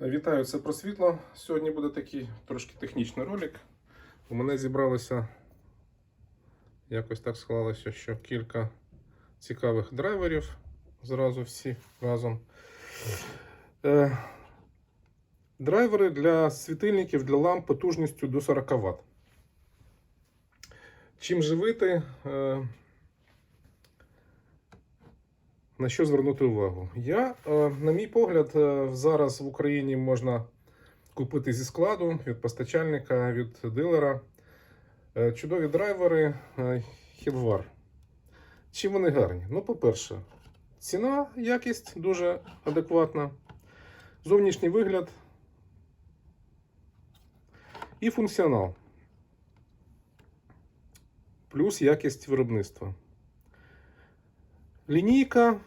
Вітаю, це про світло. Сьогодні буде такий трошки технічний ролик. У мене зібралося якось так склалося, що кілька цікавих драйверів. Зразу всі разом. Е, драйвери для світильників для ламп потужністю до 40 Вт. Чим живити? Е, на що звернути увагу? Я, е, на мій погляд, е, зараз в Україні можна купити зі складу від постачальника, від дилера е, чудові драйвери Hillwar. Чим вони гарні? Ну, по-перше, ціна, якість дуже адекватна, зовнішній вигляд і функціонал. Плюс якість виробництва. Лінійка.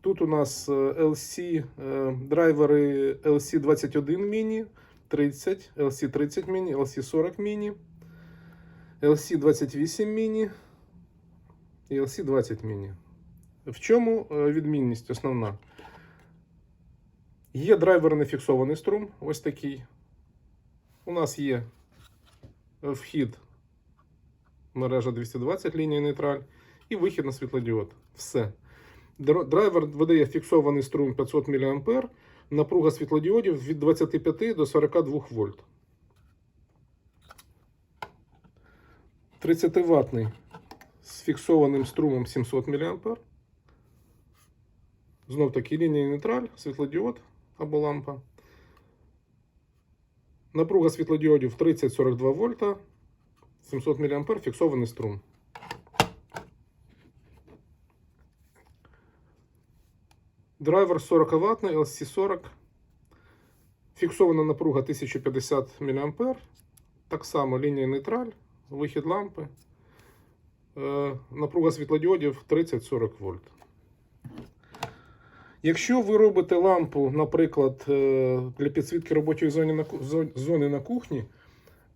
Тут у нас е, LC е, драйвери LC21 Mini 30, LC30 Mini, LC40 Mini, LC28 Mini і LC20 Mini. В чому е, відмінність основна? Є драйвер нефіксований струм, ось такий. У нас є вхід мережа 220 лінія нейтраль і вихід на світлодіод. Все. Др- Драйвер видає фіксований струм 500 мА, напруга світлодіодів від 25 до 42 вольт. 30 ватний з фіксованим струмом 700 мА. Знов таки лінія нейтраль, світлодіод або лампа. Напруга світлодіодів 30-42 вольта. 700 мА фіксований струм. Драйвер 40 ватний LC40. Фіксована напруга 1050 мА. Так само лінія нейтраль, вихід лампи. Е, напруга світлодіодів 30-40 вольт. Якщо ви робите лампу, наприклад, е, для підсвітки робочої зони на, на кухні,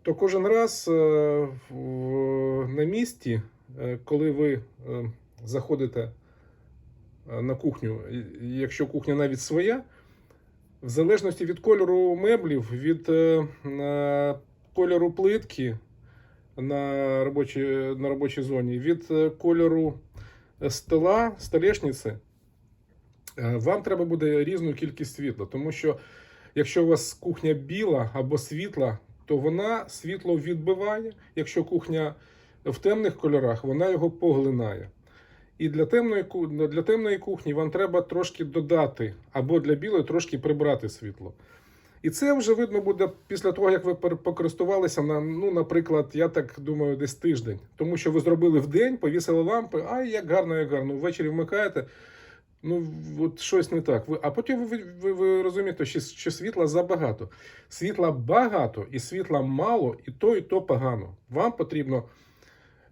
то кожен раз е, на місці, коли ви заходите на кухню, якщо кухня навіть своя, в залежності від кольору меблів, від е, е, кольору плитки на робочій, на робочій зоні, від е, кольору стола, столешниці, е, вам треба буде різну кількість світла. Тому що якщо у вас кухня біла або світла, то вона світло відбиває. Якщо кухня в темних кольорах, вона його поглинає. І для темної, для темної кухні вам треба трошки додати, або для білої трошки прибрати світло. І це вже видно буде після того, як ви покористувалися на, ну, наприклад, я так думаю, десь тиждень. Тому що ви зробили в день, повісили лампи, ай, як гарно, як гарно. Ввечері вмикаєте. Ну, от щось не так. Ви, а потім ви, ви, ви розумієте, що, що світла забагато. Світла багато і світла мало, і то, і то погано. Вам потрібно.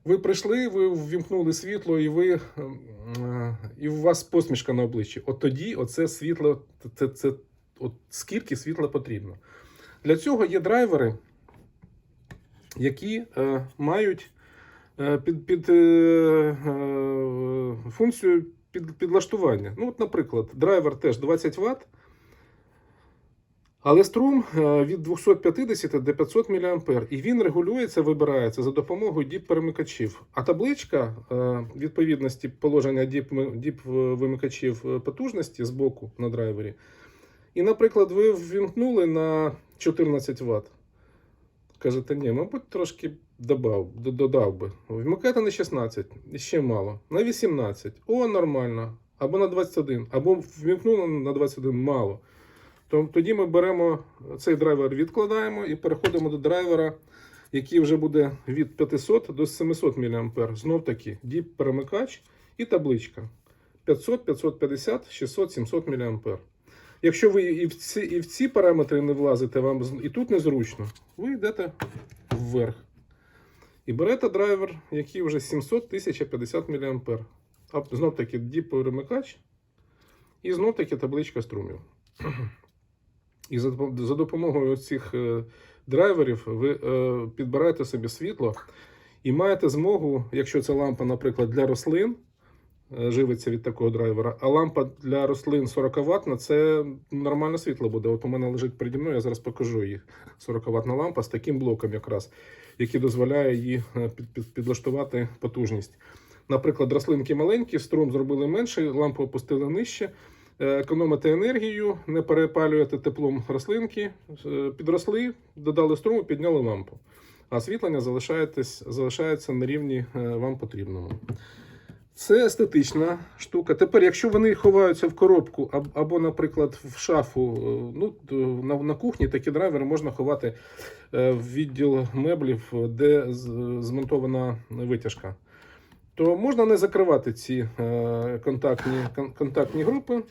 Ви прийшли, ви ввімкнули світло, і ви ем, е, і у вас посмішка на обличчі. От тоді оце світло, це, це от скільки світла потрібно. Для цього є драйвери, які е, мають е, під, під е, е, функцію під, підлаштування. Ну, от, наприклад, драйвер теж 20 Вт. Але струм е, від 250 до 500 мА, і він регулюється, вибирається за допомогою діп-перемикачів. А табличка е, відповідності положення діп- діп-вимикачів е, потужності з боку на драйвері. І, наприклад, ви ввімкнули на 14 Вт. Кажете, ні, мабуть, трошки додав, додав би. Вмикайте на 16, ще мало. На 18. О, нормально. Або на 21. Або ввімкнули на 21 мало. То тоді ми беремо цей драйвер, відкладаємо і переходимо до драйвера, який вже буде від 500 до 700 мА. Знов таки діп перемикач і табличка 500, 550, 600, 700 мА. Якщо ви і в ці, і в ці параметри не влазите, вам і тут незручно, ви йдете вверх. І берете драйвер, який вже 700 1050 мА. Знов таки діп перемикач і знов таки табличка струмів. І за, допомогою цих е, драйверів ви е, підбираєте собі світло і маєте змогу, якщо це лампа, наприклад, для рослин, е, живиться від такого драйвера, а лампа для рослин 40 Вт, це нормальне світло буде. От у мене лежить переді мною, я зараз покажу їх. 40 ватна лампа з таким блоком якраз, який дозволяє її під, під, підлаштувати потужність. Наприклад, рослинки маленькі, струм зробили менший, лампу опустили нижче. Е, Економити енергію, не перепалювати теплом рослинки, е, підросли, додали струму, підняли лампу. А освітлення залишається на рівні е, вам потрібному. Це естетична штука. Тепер, якщо вони ховаються в коробку або, наприклад, в шафу, ну, на, на кухні такі драйвери можна ховати в відділ меблів, де змонтована витяжка, то можна не закривати ці е, контактні, контактні групи,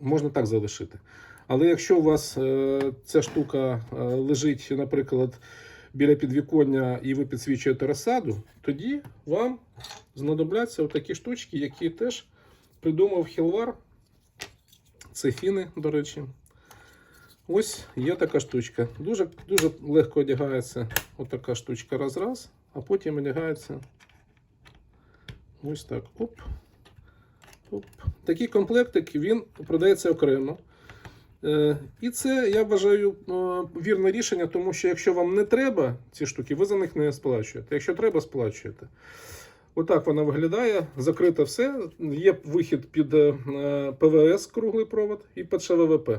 можна так залишити. Але якщо у вас е, ця штука е, лежить, наприклад, біля підвіконня і ви підсвічуєте розсаду, тоді вам знадобляться такі штучки, які теж придумав Хілвар. Це фіни, до речі. Ось є така штучка. Дуже, дуже легко одягається отака штучка раз-раз, а потім одягається ось так. Оп. Оп. Такий комплектик він продається окремо. Е, І це, я вважаю, е, вірне рішення, тому що якщо вам не треба ці штуки, ви за них не сплачуєте. Якщо треба, сплачуєте. Отак вона виглядає, закрите все. Є вихід під е, ПВС, круглий провод, і під ШВВП.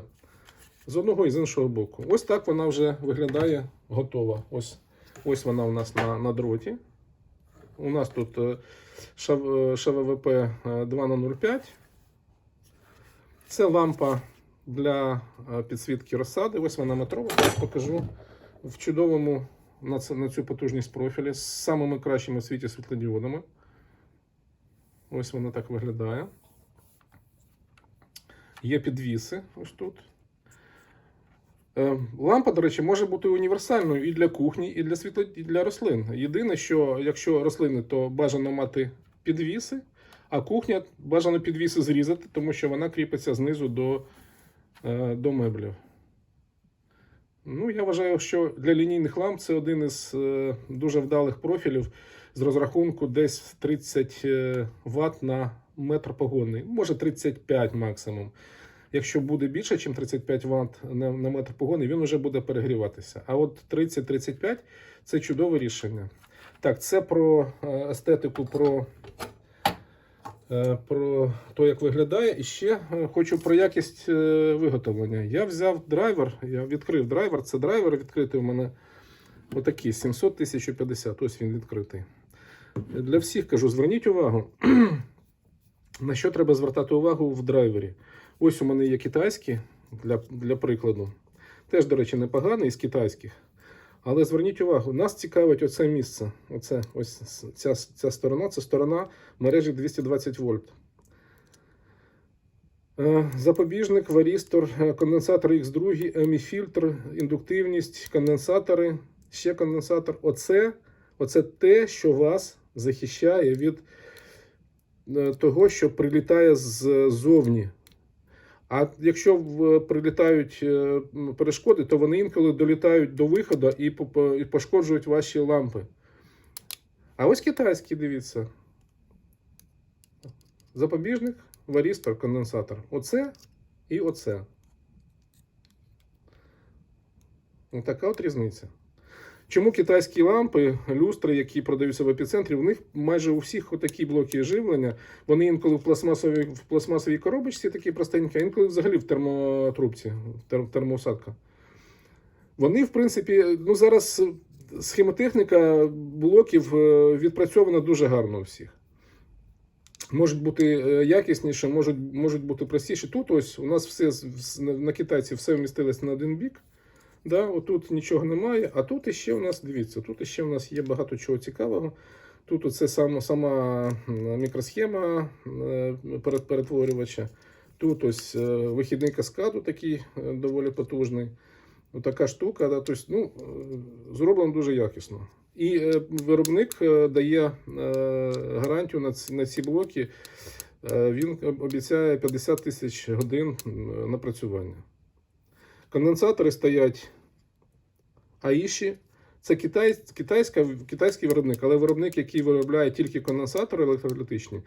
З одного і з іншого боку. Ось так вона вже виглядає готова. Ось, ось вона у нас на, на дроті. У нас тут ШВВП е, 2 на 0,5. Це лампа для е, підсвітки розсади. Ось вона метрова. Покажу в чудовому на цю потужність профілі з самими кращими в світі світлодіодами. Ось вона так виглядає. Є підвіси ось тут. Е, Лампа, до речі, може бути універсальною і для кухні, і для світло, і для рослин. Єдине, що якщо рослини, то бажано мати підвіси, а кухня бажано підвіси зрізати, тому що вона кріпиться знизу до, е, до меблів. Ну, я вважаю, що для лінійних ламп це один із е, дуже вдалих профілів з розрахунку десь 30 е, Вт на метр погонний, може 35 максимум. Якщо буде більше, ніж 35 Вт на, на метр погони, він вже буде перегріватися. А от 30-35 це чудове рішення. Так, це про е, естетику, про, е, про те, як виглядає. І ще е, хочу про якість виготовлення. Я взяв драйвер, я відкрив драйвер. Це драйвер відкритий у мене отакий 700 1050. Ось він відкритий. Для всіх кажу, зверніть увагу, на що треба звертати увагу в драйвері. Ось у мене є китайські для, для прикладу. Теж, до речі, непоганий з китайських. Але зверніть увагу, нас цікавить оце місце. Оце, ось ця, ця сторона це сторона мережі 220 вольт. Е, Запобіжник, варістор, е, конденсатор X2, еміфільтр, індуктивність, конденсатори, ще конденсатор. Оце, оце те, що вас захищає від е, того, що прилітає ззовні. А якщо прилітають е, перешкоди, то вони інколи долітають до виходу і пошкоджують ваші лампи. А ось китайські, дивіться. Запобіжник, варістор, конденсатор. Оце і оце. Така от різниця. Чому китайські лампи, люстри, які продаються в епіцентрі, в них майже у всіх отакі блоки живлення. Вони інколи в пластмасовій, в пластмасовій коробочці такі простенькі, а інколи взагалі в термотрубці, тер, термоусадка. Вони, в принципі, ну зараз схемотехніка блоків е, відпрацьована дуже гарно у всіх. Можуть бути е, якісніші, можуть, можуть бути простіші. Тут ось у нас все на китайці все вмістилось на один бік. Да, отут нічого немає, а тут іще у нас, дивіться, тут іще у нас є багато чого цікавого. Тут оце сама, сама мікросхема е, перетворювача. Тут ось е, вихідний каскаду такий е, доволі потужний. Така штука, да, тобто, ну, зроблено дуже якісно. І е, виробник дає е, гарантію на ці, на ці блоки. Е, він обіцяє 50 тисяч годин напрацювання. Конденсатори стоять Аїші. Це китай, китайська, китайський виробник, але виробник, який виробляє тільки конденсатори електролітичні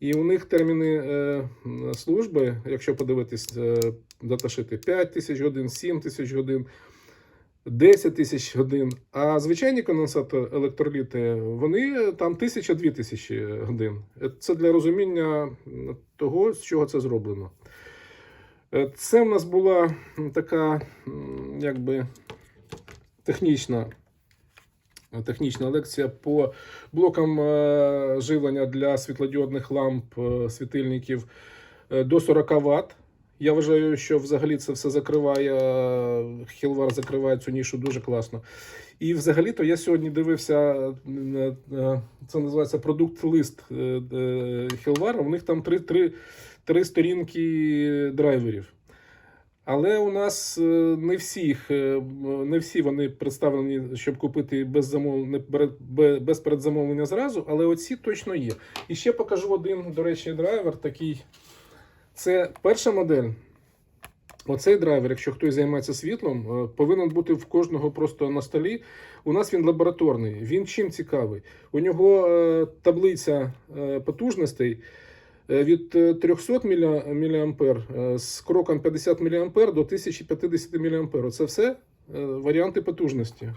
І у них терміни е, служби, якщо подивитись, е, даташити 5 тисяч годин, 7 тисяч годин, 10 тисяч годин. А звичайні конденсатори електроліти, вони там тисяча-дві тисячі годин. Е, Це для розуміння того, з чого це зроблено. Е, Це в нас була така, якби технічна, технічна лекція по блокам е, живлення для світлодіодних ламп, е, світильників е, до 40 Вт. Я вважаю, що взагалі це все закриває. Хілвар закриває цю нішу дуже класно. І взагалі-то я сьогодні дивився, це називається продукт-лист Хілвара. У них там три, три, три сторінки драйверів. Але у нас е, не всіх, е, не всі вони представлені, щоб купити без замовлення, без передзамовлення зразу, але оці точно є. І ще покажу один, до речі, драйвер такий. Це перша модель. Оцей драйвер, якщо хтось займається світлом, е, повинен бути в кожного просто на столі. У нас він лабораторний. Він чим цікавий? У нього таблиця потужностей від е, 300 мА з кроком 50 мА до 1050 мА. Це все е, варіанти потужності.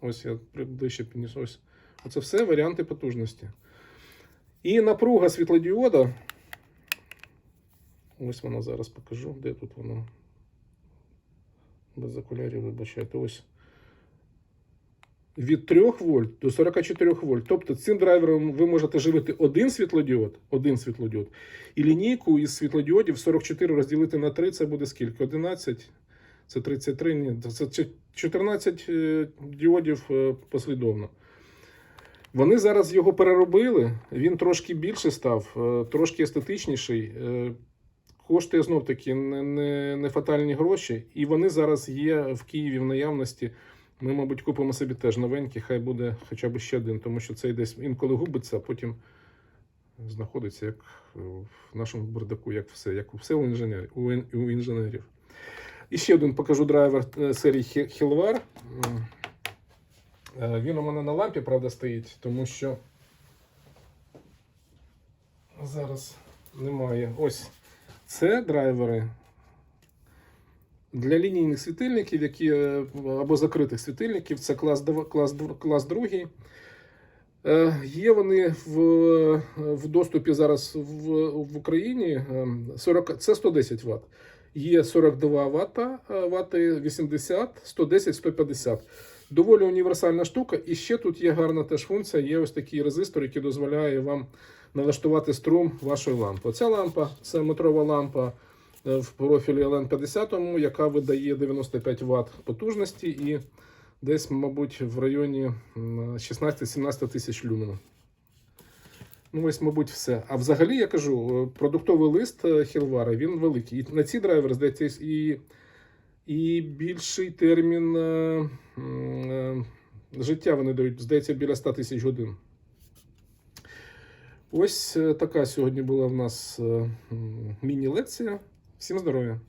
Ось я ближче підніс. Ось. Оце все варіанти потужності. І напруга світлодіода. Ось вона зараз покажу. Де тут воно? Без окулярів, вибачайте. Ось. Від 3 вольт до 44 вольт. Тобто цим драйвером ви можете живити один світлодіод, один світлодіод, і лінійку із світлодіодів 44 розділити на 3, це буде скільки? 11, це 33, ні, це 14 е, діодів е, послідовно. Вони зараз його переробили, він трошки більше став, е, трошки естетичніший. Коштує знов таки не, не, не фатальні гроші, і вони зараз є в Києві в наявності. Ми, мабуть, купимо собі теж новенький, хай буде хоча б ще один, тому що цей десь інколи губиться, а потім знаходиться як в нашому бардаку, як все, як все у інженерів. У, у інженерів. І ще один покажу драйвер е, серії Хілвар. Е, Він у мене на лампі, правда, стоїть, тому що зараз немає. Ось це драйвери для лінійних світильників, які е, або закритих світильників, це клас, клас, клас другий. Е, Є вони в, в доступі зараз в, в Україні. е, 40, це 110 Вт. Є 42 Вт, Вт 80, 110, 150. Доволі універсальна штука. І ще тут є гарна теж функція. Є ось такий резистор, який дозволяє вам налаштувати струм вашої лампи. Оця лампа це метрова лампа е, в профілі LN50, яка видає 95 Вт потужності і десь, мабуть, в районі 16-17 тисяч люмен. Ну, ось, мабуть, все. А взагалі, я кажу, е, продуктовий лист е, Хілвара він великий. І на ці драйвери, здається, і, і більший термін е, е, життя вони дають, здається, біля 100 тисяч годин. Ось е, така сьогодні була в нас е, міні-лекція. Всім здоров'я!